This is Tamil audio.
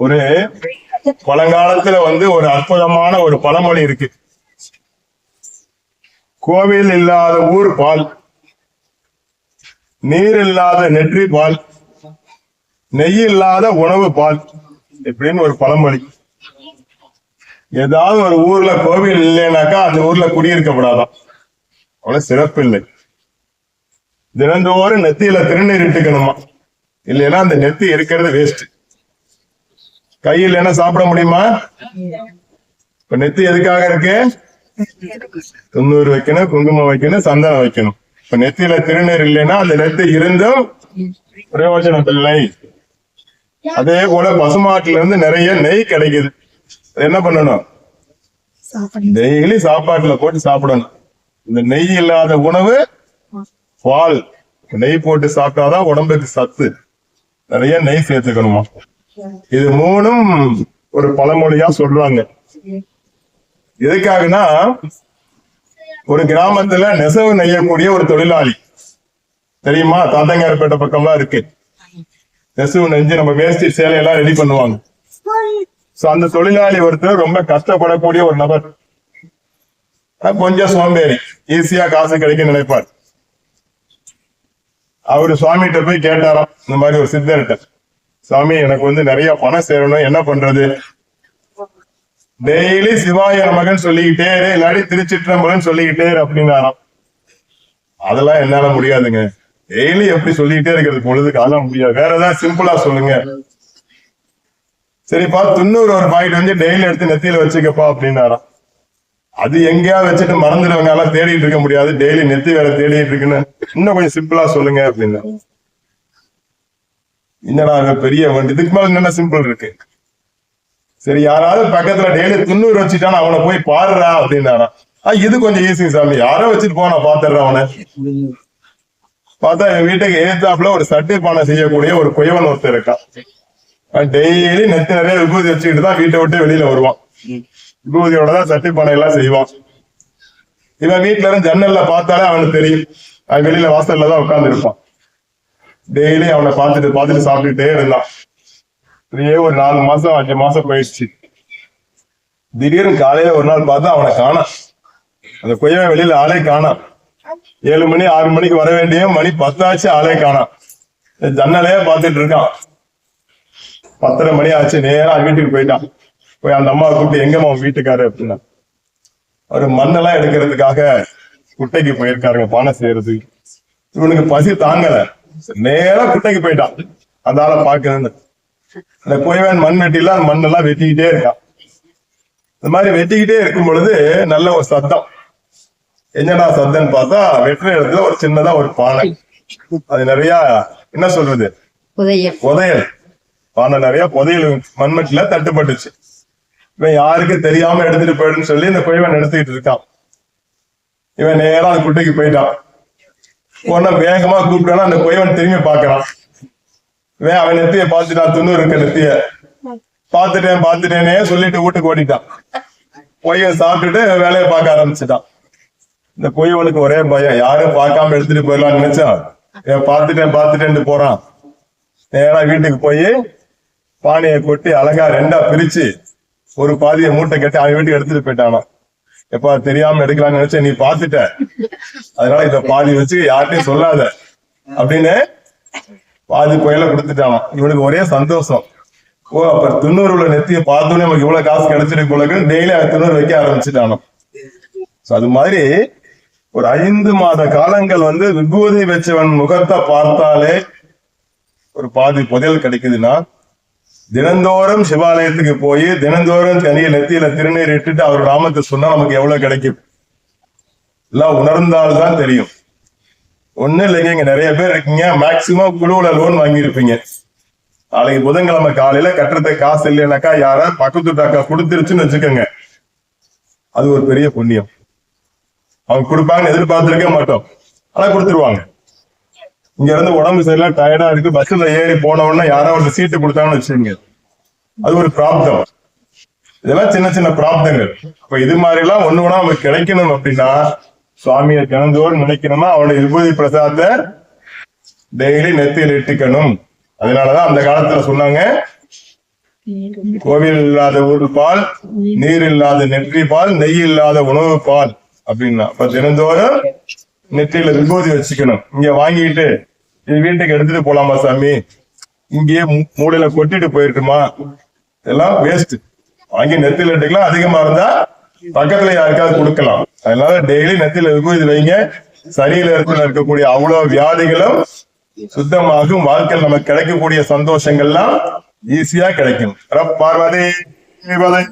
ஒரு பழங்காலத்துல வந்து ஒரு அற்புதமான ஒரு பழமொழி இருக்கு. கோவில் இல்லாத ஊர் பால் நீர் இல்லாத நெற்றி பால் நெய் இல்லாத உணவு பால் இப்படின்னு ஒரு பழமொழி. ஏதாவது ஒரு ஊர்ல கோவில் இல்லைனாக்கா அந்த ஊர்ல குடியிருக்கப்படாதான் அவ்வளவு சிறப்பு இல்லை. தினந்தோறும் நெத்தியில திருநீர் இட்டுக்கணுமா? இல்லைன்னா அந்த நெத்தி இருக்கிறது வேஸ்ட் கையில் என்ன சாப்பிட முடியுமா? இப்ப நெத்தி எதுக்காக இருக்கு? துண்ணூறு வைக்கணும் குங்குமம் வைக்கணும் சந்தனம் வைக்கணும். இப்ப நெத்தியில திருநீர் இல்லைன்னா அந்த நெத்தி இருந்தும் பிரயோஜனம் இல்லை. அதே போல பசுமாட்டுல இருந்து நிறைய நெய் கிடைக்குது. என்ன பண்ணணும்? டெய்லி சாப்பாட்டுல போட்டு சாப்பிடணும். இந்த நெய் இல்லாத உணவு பால். நெய் போட்டு சாப்பிட்டாதான் உடம்புக்கு சத்து. நிறைய நெய் சேர்த்துக்கணுமா? இது மூணும் ஒரு பழமொழியா சொல்றாங்க. எதுக்காகனா ஒரு கிராமத்துல நெசவு நெய்யக்கூடிய ஒரு தொழிலாளி. தெரியுமா? தாத்தங்காரப்பேட்டை பக்கம்லாம் இருக்கு. நெசவு நெஞ்சு நம்ம வேஷ்டி சேலையெல்லாம் ரெடி பண்ணுவாங்க. சோ அந்த தொழிலாளி ஒருத்தர் ரொம்ப கஷ்டப்படக்கூடிய ஒரு நபர். கொஞ்சம் சோம்பேறி. ஈஸியா காசு கிடைக்க நினைப்பார். அவரு சுவாமிகிட்ட போய் கேட்டாராம் இந்த மாதிரி ஒரு சித்தர்கிட்ட. சாமி எனக்கு வந்து நிறைய பணம் சேரணும். என்ன பண்றது? டெய்லி சிவாய மகன் சொல்லிக்கிட்டே இரு, திருச்சிற்றம்பலன் சொல்லிக்கிட்டே அப்படின்னாராம் அதெல்லாம் என்னால முடியாதுங்க. டெய்லி எப்படி சொல்லிக்கிட்டே இருக்கிறது? பொழுதுக்கு அதெல்லாம் முடியாது. வேற ஏதாவது சிம்பிளா சொல்லுங்க. சரிப்பா துண்ணூறு ஒரு பாக்கெட் வந்து டெய்லி எடுத்து நெத்தியில வச்சுக்கப்பா அப்படின்னாராம் அது எங்கேயாவது வச்சுட்டு மறந்துடுவாங்க. எல்லாம் தேடிட்டு இருக்க முடியாது. டெய்லி நெத்தி வேற தேடிட்டு இருக்குன்னு. இன்னும் கொஞ்சம் சிம்பிளா சொல்லுங்க அப்படின்னு. என்னடா பெரிய வண்டி? இதுக்கு மேல என்னென்ன சிம்பிள் இருக்கு. சரி யாராவது பக்கத்துல டெய்லி துண்ணூறு வச்சுட்டானா அவனை போய் பாடுறா அப்படின்னாரா ஆஹ் இது கொஞ்சம் ஈஸி சாமி. யாரோ வச்சுட்டு போனா பாத்துடுறான் அவனை. பார்த்தா என் வீட்டுக்கு ஏத்தாப்புல ஒரு சட்டை பானை செய்யக்கூடிய ஒரு குயவன் ஒருத்தர் இருக்கான். டெய்லி நெத்து நிறைய விபூதி வச்சுக்கிட்டு தான் வீட்டை விட்டு வெளியில வருவான். விபூதியோட தான் சட்டை பானை எல்லாம் செய்வான். இவன் வீட்டுல இருந்து ஜன்னல்ல பார்த்தாலே அவனுக்கு தெரியும். அவன் வெளியில வாசல்ல தான் உட்கார்ந்து இருப்பான் டெய்லி அவனை பார்த்துட்டு பார்த்துட்டு சாப்பிட்டுட்டே இருந்தான். இப்படியே ஒரு நாலு மாசம் அஞ்சு மாசம் போயிடுச்சு. திடீர்னு காலையில ஒரு நாள் பார்த்தா அவனை காணோம் அந்த குயவன் வெளியில ஆளே காணாம் ஏழு மணி ஆறு மணிக்கு வர வேண்டிய மணி பத்தாச்சு ஆளே காணாம் ஜன்னலே ஜன்னலையே பார்த்துட்டு இருக்கான். பத்தரை மணி ஆச்சு நேரா வீட்டுக்கு போயிட்டான். போய் அந்த அம்மாவை கூப்பிட்டு எங்கம்மா உன் வீட்டுக்காரு? அப்படின்னா. அவர் மண்ணெல்லாம் எடுக்கிறதுக்காக குட்டைக்கு போயிருக்காருங்க பானை செய்யறதுக்கு. இவனுக்கு பசி தாங்கலை. நேரா குட்டைக்கு போயிட்டான் அந்த ஆளை பாக்கணும்னு அந்த குயவன் மண் வெட்டில அந்த மண்ணெல்லாம் வெட்டிக்கிட்டே இருக்கான் இந்த மாதிரி வெட்டிக்கிட்டே இருக்கும் பொழுது நல்ல ஒரு சத்தம். என்னடா சத்தம்னு பார்த்தா வெட்டுற இடத்துல ஒரு சின்னதா ஒரு பானை. அது நிறைய என்ன சொல்றது? புதையல். பானை நிறைய புதையல் மண்மட்டில தட்டுப்பட்டுச்சு. இவன் யாருக்கு தெரியாம எடுத்துட்டு போயிடுன்னு சொல்லி இந்த குயவன் எடுத்துக்கிட்டு இருக்கான். இவன் நேரா அந்த குட்டைக்கு போயிட்டான். உடனே வேகமா கூப்பிட்டானா அந்த குயவன் திரும்பி பாக்குறான் வே அவன் நெத்திய பார்த்துட்டான் துண்ணூறு இருக்க நெத்திய. பாத்துட்டேன் பாத்துட்டேனே சொல்லிட்டு வீட்டுக்கு ஓடிட்டான். பொய்ய சாப்பிட்டுட்டு வேலையை பார்க்க ஆரம்பிச்சுட்டான். இந்த குயவனுக்கு ஒரே பயம். யாரும் பார்க்காம எடுத்துட்டு போயிடலாம்னு நினைச்சான் இவன் பார்த்துட்டேன் பார்த்துட்டேன்ட்டு போறான். நேரா வீட்டுக்கு போய் பானையை கொட்டி அழகா ரெண்டா பிரிச்சு ஒரு பாதியை மூட்டை கட்டி அவன் வீட்டுக்கு எடுத்துட்டு போயிட்டானான் எப்ப தெரியாம எடுக்கலாம்னு நினைச்ச நீ பாத்துட்ட அதனால இத பாதி வச்சு யார்கிட்டயும் சொல்லாத. அப்படின்னு பாதி புயல கொடுத்துட்டான். இவனுக்கு ஒரே சந்தோஷம். ஓ அப்ப துண்ணூறு உள்ள நெத்தியை பார்த்தோன்னே நமக்கு இவ்வளவு காசு கிடைச்சிருக்கு போல டெய்லி அவன் துண்ணூறு வைக்க ஆரம்பிச்சுட்டானோ. So அது மாதிரி ஒரு ஐந்து மாத காலங்கள் வந்து விபூதி வச்சவன் முகத்தை பார்த்தாலே ஒரு பாதி புதையல் கிடைக்குதுன்னா தினந்தோறும் சிவாலயத்துக்கு போய் தினந்தோறும் தனிய நெத்தியில திருநீர் இட்டுட்டு அவர் நாமத்தை சொன்னா நமக்கு எவ்வளவு கிடைக்கும்? எல்லாம் உணர்ந்தால்தான் தெரியும். ஒண்ணு இல்லைங்க இங்க நிறைய பேர் இருக்கீங்க. மேக்சிமம் குழுவுல லோன் வாங்கியிருப்பீங்க. நாளைக்கு புதன்கிழமை காலையில கட்டுறதுக்கு காசு இல்லைனாக்கா யாரா பக்கத்து அக்கா கொடுத்துருச்சுன்னு வச்சுக்கோங்க. அது ஒரு பெரிய புண்ணியம். அவங்க கொடுப்பாங்கன்னு எதிர்பார்த்துருக்க மாட்டோம். ஆனா கொடுத்துருவாங்க. இங்க இருந்து உடம்பு சரியில்லை டயர்டா இருக்கு. பஸ்ல ஏறி போன உடனே யாரோ ஒரு சீட்டு கொடுத்தாங்கன்னு வச்சுக்கோங்க. அது ஒரு பிராப்தம். இதெல்லாம் சின்ன சின்ன பிராப்தங்கள். அப்ப இது மாதிரி எல்லாம் ஒண்ணு ஒண்ணா நமக்கு கிடைக்கணும் அப்படின்னா சுவாமியை தினந்தோறும் நினைக்கணும்னா அவனுடைய விபூதி பிரசாதத்தை டெய்லி நெத்தியில் இட்டுக்கணும். அதனாலதான் அந்த காலத்துல சொன்னாங்க கோவில் இல்லாத ஊர் பால் நீர் இல்லாத நெற்றி பால் நெய் இல்லாத உணவு பால் அப்படின்னா. அப்ப தினந்தோறும் நெற்றியில விபூதி வச்சுக்கணும். இங்க வாங்கிட்டு இது வீட்டுக்கு எடுத்துட்டு போலாமா சாமி? இங்கேயே மூளையில கொட்டிட்டு போயிருக்குமா இதெல்லாம் வேஸ்ட் வாங்கி நெத்தில எடுக்கலாம் அதிகமா இருந்தா பக்கத்துல யாருக்காவது கொடுக்கலாம். அதனால டெய்லி நெத்தில இருக்கும். இது வைங்க. சரீரத்தில் இருக்கக்கூடிய அவ்வளவு வியாதிகளும் சுத்தமாகும். வாழ்க்கையில் நமக்கு கிடைக்கக்கூடிய சந்தோஷங்கள்லாம் ஈஸியா கிடைக்கும். பார்வதி பார்வதி